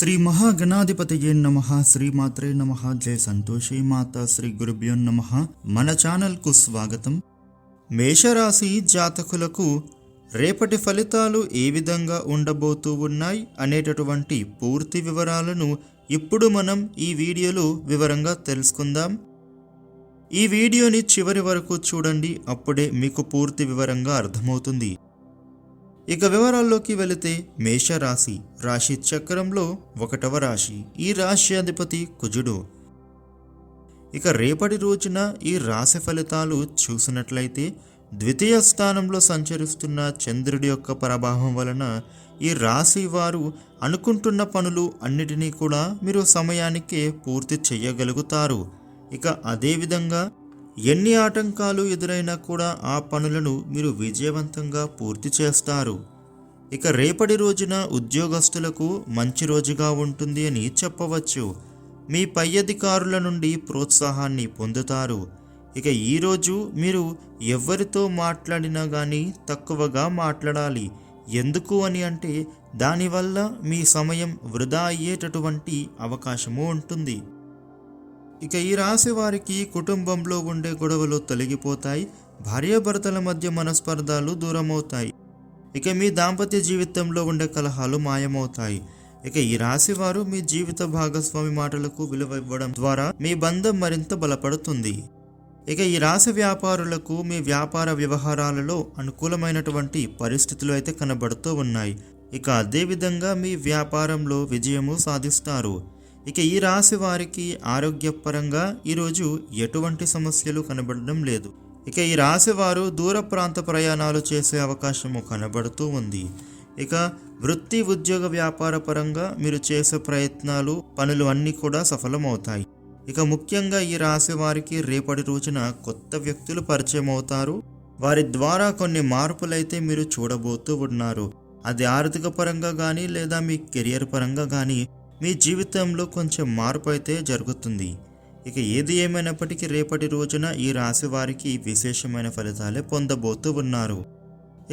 శ్రీ మహాగణాధిపతియే నమ శ్రీమాత్రే నమ జయ సంతోషి మాత శ్రీ గురుభ్యో నమ. మన ఛానల్కు స్వాగతం. మేషరాశి జాతకులకు రేపటి ఫలితాలు ఏ విధంగా ఉండబోతూ ఉన్నాయి అనేటటువంటి పూర్తి వివరాలను ఇప్పుడు మనం ఈ వీడియోలో వివరంగా తెలుసుకుందాం. ఈ వీడియోని చివరి వరకు చూడండి అప్పుడే మీకు పూర్తి వివరంగా అర్థమవుతుంది. ఇక వివరాల్లోకి వెళితే మేషరాశి. రాశి చక్రంలో ఒకటవ రాశి. ఈ రాశి అధిపతి కుజుడు. ఇక రేపటి రోజున ఈ రాశి ఫలితాలు చూసినట్లయితే ద్వితీయ స్థానంలో సంచరిస్తున్న చంద్రుడి యొక్క ప్రభావం వలన ఈ రాశి వారు అనుకుంటున్న పనులు అన్నిటినీ కూడా మీరు సమయానికే పూర్తి చేయగలుగుతారు. ఇక అదేవిధంగా ఎన్ని ఆటంకాలు ఎదురైనా కూడా ఆ పనులను మీరు విజయవంతంగా పూర్తి చేస్తారు. ఇక రేపటి రోజున ఉద్యోగస్తులకు మంచి రోజుగా ఉంటుంది అని చెప్పవచ్చు. మీ పై అధికారుల నుండి ప్రోత్సాహాన్ని పొందుతారు. ఇక ఈరోజు మీరు ఎవరితో మాట్లాడినా కానీ తక్కువగా మాట్లాడాలి. ఎందుకు అని అంటే దానివల్ల మీ సమయం వృధా అయ్యేటటువంటి అవకాశము ఉంటుంది. ఇక ఈ రాశి వారికి కుటుంబంలో ఉండే గొడవలు తొలగిపోతాయి భార్యాభర్తల మధ్య మనస్పర్ధాలు దూరమవుతాయి. ఇక మీ దాంపత్య జీవితంలో ఉండే కలహాలు మాయమవుతాయి. ఇక ఈ రాశి వారు మీ జీవిత భాగస్వామి మాటలకు విలువ ఇవ్వడం ద్వారా మీ బంధం మరింత బలపడుతుంది. ఇక ఈ రాశి వ్యాపారులకు మీ వ్యాపార వ్యవహారాలలో అనుకూలమైనటువంటి పరిస్థితులు అయితే కనబడుతూ ఉన్నాయి. ఇక అదేవిధంగా మీ వ్యాపారంలో విజయము సాధిస్తారు. ఇక ఈ రాశి వారికి ఆరోగ్యపరంగా ఈరోజు ఎటువంటి సమస్యలు కనబడడం లేదు. ఇక ఈ రాశి వారు దూర ప్రాంత ప్రయాణాలు చేసే అవకాశము కనబడుతూ ఉంది. ఇక వృత్తి ఉద్యోగ వ్యాపార పరంగా మీరు చేసే ప్రయత్నాలు పనులు అన్నీ కూడా సఫలమవుతాయి. ఇక ముఖ్యంగా ఈ రాశి వారికి రేపటి రోజున కొత్త వ్యక్తులు పరిచయం అవుతారు. వారి ద్వారా కొన్ని మార్పులైతే మీరు చూడబోతూ ఉన్నారు. అది ఆర్థిక పరంగా కానీ లేదా మీ కెరియర్ పరంగా కానీ మీ జీవితంలో కొంచెం మార్పు అయితే జరుగుతుంది. ఇక ఏది ఏమైనప్పటికీ రేపటి రోజున ఈ రాశి వారికి విశేషమైన ఫలితాలే పొందబోతూ ఉన్నారు.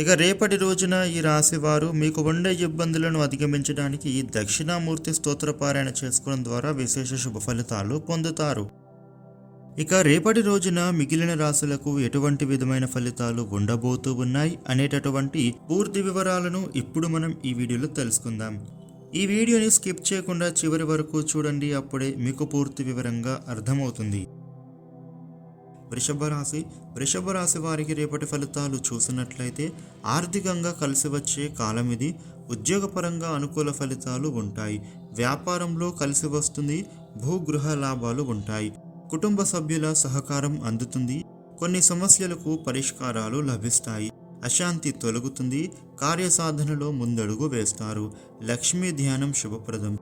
ఇక రేపటి రోజున ఈ రాశి వారు మీకు ఉండే ఇబ్బందులను అధిగమించడానికి ఈ దక్షిణామూర్తి స్తోత్రపారాయణ చేసుకోవడం ద్వారా విశేష శుభ ఫలితాలు పొందుతారు. ఇక రేపటి రోజున మిగిలిన రాశులకు ఎటువంటి విధమైన ఫలితాలు ఉండబోతూ ఉన్నాయి అనేటటువంటి పూర్తి వివరాలను ఇప్పుడు మనం ఈ వీడియోలో తెలుసుకుందాం. ఈ వీడియోని స్కిప్ చేయకుండా చివరి వరకు చూడండి అప్పుడే మీకు పూర్తి వివరంగా అర్థమవుతుంది. వృషభ రాశి వృషభ రాశి వారికి రేపటి ఫలితాలు చూసినట్లయితే ఆర్థికంగా కలిసి వచ్చే కాలం ఇది. ఉద్యోగపరంగా అనుకూల ఫలితాలు ఉంటాయి. వ్యాపారంలో కలిసి వస్తుంది భూగృహ లాభాలు ఉంటాయి. కుటుంబ సభ్యుల సహకారం అందుతుంది. కొన్ని సమస్యలకు పరిష్కారాలు లభిస్తాయి. అశాంతి తొలగుతుంది కార్యసాధనలో ముందడుగు వేస్తారు. లక్ష్మీ ధ్యానం శుభప్రదం.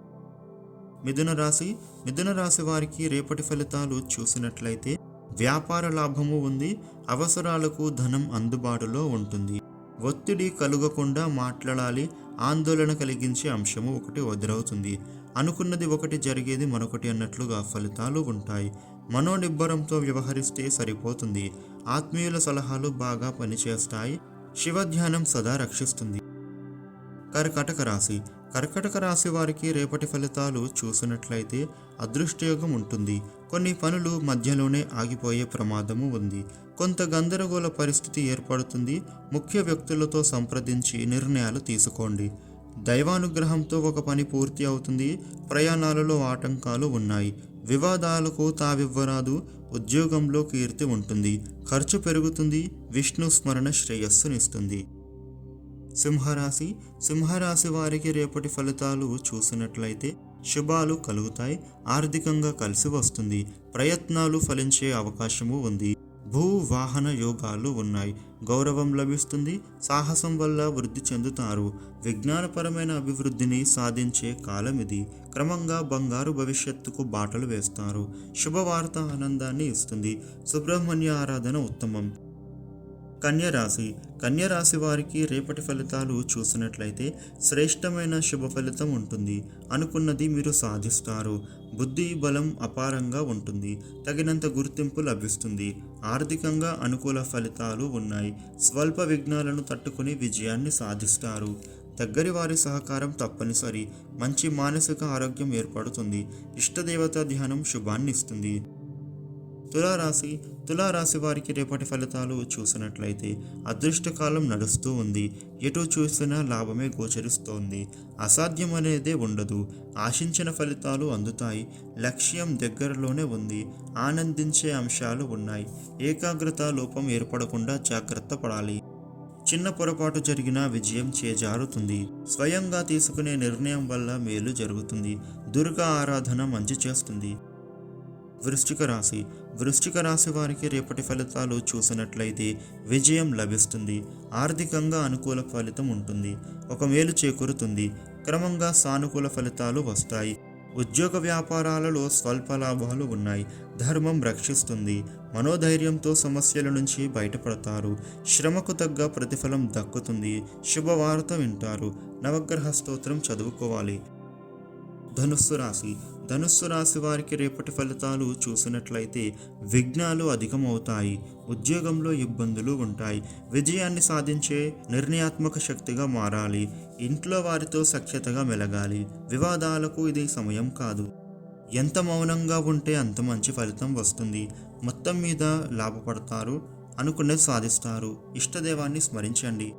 మిథున రాశి మిథున రాశి వారికి రేపటి ఫలితాలు చూసినట్లయితే వ్యాపార లాభము ఉంది అవసరాలకు ధనం అందుబాటులో ఉంటుంది. ఒత్తిడి కలుగకుండా మాట్లాడాలి ఆందోళన కలిగించే అంశము ఒకటి వదిలవుతుంది అనుకున్నది ఒకటి జరిగేది మరొకటి అన్నట్లుగా ఫలితాలు ఉంటాయి. మనోనిబ్బరంతో వ్యవహరిస్తే సరిపోతుంది. ఆత్మీయుల సలహాలు బాగా పనిచేస్తాయి. శివధ్యానం సదా రక్షిస్తుంది. కర్కటక రాశి. కర్కటక రాశి వారికి రేపటి ఫలితాలు చూసినట్లయితే అదృష్టయోగం ఉంటుంది. కొన్ని పనులు మధ్యలోనే ఆగిపోయే ప్రమాదము ఉంది. కొంత గందరగోళ పరిస్థితి ఏర్పడుతుంది. ముఖ్య వ్యక్తులతో సంప్రదించి నిర్ణయాలు తీసుకోండి. దైవానుగ్రహంతో ఒక పని పూర్తి అవుతుంది. ప్రయాణాలలో ఆటంకాలు ఉన్నాయి. వివాదాలకు తావివ్వరాదు. ఉద్యోగంలో కీర్తి ఉంటుంది. ఖర్చు పెరుగుతుంది. విష్ణు స్మరణ శ్రేయస్సునిస్తుంది సింహరాశి. సింహరాశి వారికి రేపటి ఫలితాలు చూసినట్లయితే శుభాలు కలుగుతాయి. ఆర్థికంగా కలిసి వస్తుంది. ప్రయత్నాలు ఫలించే అవకాశము ఉంది. భూవాహన యోగాలు ఉన్నాయి. గౌరవం లభిస్తుంది సాహసం వల్ల వృద్ధి చెందుతారు. విజ్ఞానపరమైన అభివృద్ధిని సాధించే కాలం ఇది. క్రమంగా బంగారు భవిష్యత్తుకు బాటలు వేస్తారు. శుభవార్త ఆనందాన్ని ఇస్తుంది. సుబ్రహ్మణ్య ఆరాధన ఉత్తమం. కన్యరాశి. కన్యరాశి వారికి రేపటి ఫలితాలు చూసినట్లయితే శ్రేష్టమైన శుభ ఫలితం ఉంటుంది. అనుకున్నది మీరు సాధిస్తారు. బుద్ధి బలం అపారంగా ఉంటుంది. తగినంత గుర్తింపు లభిస్తుంది. ఆర్థికంగా అనుకూల ఫలితాలు ఉన్నాయి. స్వల్ప విఘ్నాలను తట్టుకుని విజయాన్ని సాధిస్తారు. దగ్గరి వారి సహకారం తప్పనిసరి. మంచి మానసిక ఆరోగ్యం ఏర్పడుతుంది. ఇష్టదేవత ధ్యానం శుభాన్ని ఇస్తుంది తులారాశి తులారాశి వారికి రేపటి ఫలితాలు చూసినట్లయితే అదృష్టకాలం నడుస్తూ ఉంది. ఎటు చూసినా లాభమే గోచరిస్తోంది. అసాధ్యం అనేదే ఉండదు. ఆశించిన ఫలితాలు అందుతాయి. లక్ష్యం దగ్గరలోనే ఉంది. ఆనందించే అంశాలు ఉన్నాయి. ఏకాగ్రత లోపం ఏర్పడకుండా జాగ్రత్త పడాలి. చిన్న పొరపాటు జరిగినా విజయం చేజారుతుంది. స్వయంగా తీసుకునే నిర్ణయం వల్ల మేలు జరుగుతుంది. దుర్గా ఆరాధన మంచి చేస్తుంది. వృశ్చిక రాశి. వృశ్చిక రాశి వారికి రేపటి ఫలితాలు చూసినట్లయితే విజయం లభిస్తుంది. ఆర్థికంగా అనుకూల ఫలితం ఉంటుంది. ఒక మేలు చేకూరుతుంది. క్రమంగా సానుకూల ఫలితాలు వస్తాయి. ఉద్యోగ వ్యాపారాలలో స్వల్ప లాభాలు ఉన్నాయి. ధర్మం రక్షిస్తుంది. మనోధైర్యంతో సమస్యల నుంచి బయటపడతారు. శ్రమకు తగ్గ ప్రతిఫలం దక్కుతుంది. శుభవార్త వింటారు. నవగ్రహ స్తోత్రం చదువుకోవాలి. ధనుస్సు రాశి. ధనుస్సు రాశి వారికి రేపటి ఫలితాలు చూసినట్లయితే విఘ్నాలు అధికమవుతాయి. ఉద్యోగంలో ఇబ్బందులు ఉంటాయి. విజయాన్ని సాధించే నిర్ణయాత్మక శక్తిగా మారాలి. ఇంట్లో వారితో సఖ్యతగా మెలగాలి. వివాదాలకు ఇది సమయం కాదు. ఎంత మౌనంగా ఉంటే అంత మంచి ఫలితం వస్తుంది. మొత్తం మీద లాభపడతారు. అనుకున్నది సాధిస్తారు. ఇష్టదేవాన్ని స్మరించండి.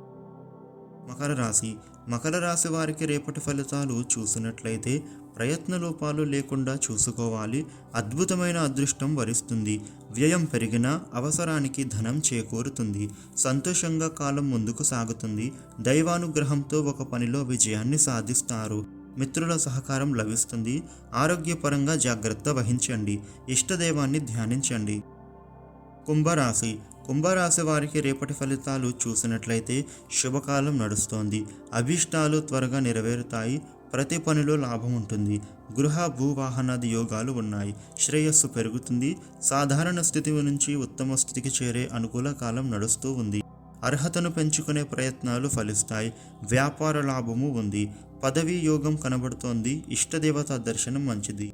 మకర రాశి. మకర రాశి వారికి రేపటి ఫలితాలు చూసినట్లయితే ప్రయత్న లోపాలు లేకుండా చూసుకోవాలి. అద్భుతమైన అదృష్టం వరిస్తుంది. వ్యయం పెరిగినా అవసరానికి ధనం చేకూరుతుంది. సంతోషంగా కాలం ముందుకు సాగుతుంది. దైవానుగ్రహంతో ఒక పనిలో విజయాన్ని సాధిస్తారు. మిత్రుల సహకారం లభిస్తుంది. ఆరోగ్యపరంగా జాగ్రత్త వహించండి. ఇష్టదైవాన్ని ధ్యానించండి. కుంభరాశి. కుంభరాశి వారికి రేపటి ఫలితాలు చూసినట్లయితే శుభకాలం నడుస్తోంది. అభీష్టాలు త్వరగా నెరవేరుతాయి. ప్రతి పనిలో లాభం ఉంటుంది. గృహ భూవాహనాది యోగాలు ఉన్నాయి. శ్రేయస్సు పెరుగుతుంది. సాధారణ స్థితి నుంచి ఉత్తమ స్థితికి చేరే అనుకూల కాలం నడుస్తూ ఉంది. అర్హతను పెంచుకునే ప్రయత్నాలు ఫలిస్తాయి. వ్యాపార లాభము ఉంది. పదవీ యోగం కనబడుతోంది. ఇష్టదేవత దర్శనం మంచిది.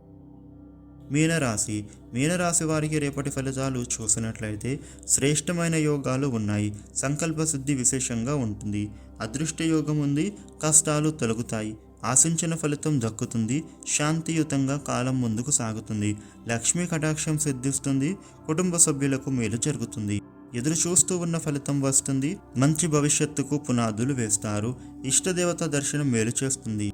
మీనరాశి. మీనరాశి వారికి రేపటి ఫలితాలు చూసినట్లయితే శ్రేష్టమైన యోగాలు ఉన్నాయి. సంకల్ప శుద్ధి విశేషంగా ఉంటుంది. అదృష్ట యోగం ఉంది. కష్టాలు తొలగుతాయి. ఆశించిన ఫలితం దక్కుతుంది. శాంతియుతంగా కాలం ముందుకు సాగుతుంది. లక్ష్మీ కటాక్షం సిద్ధిస్తుంది. కుటుంబ సభ్యులకు మేలు జరుగుతుంది. ఎదురు చూస్తూ ఉన్న ఫలితం వస్తుంది. మంచి భవిష్యత్తుకు పునాదులు వేస్తారు. ఇష్టదేవత దర్శనం మేలు చేస్తుంది.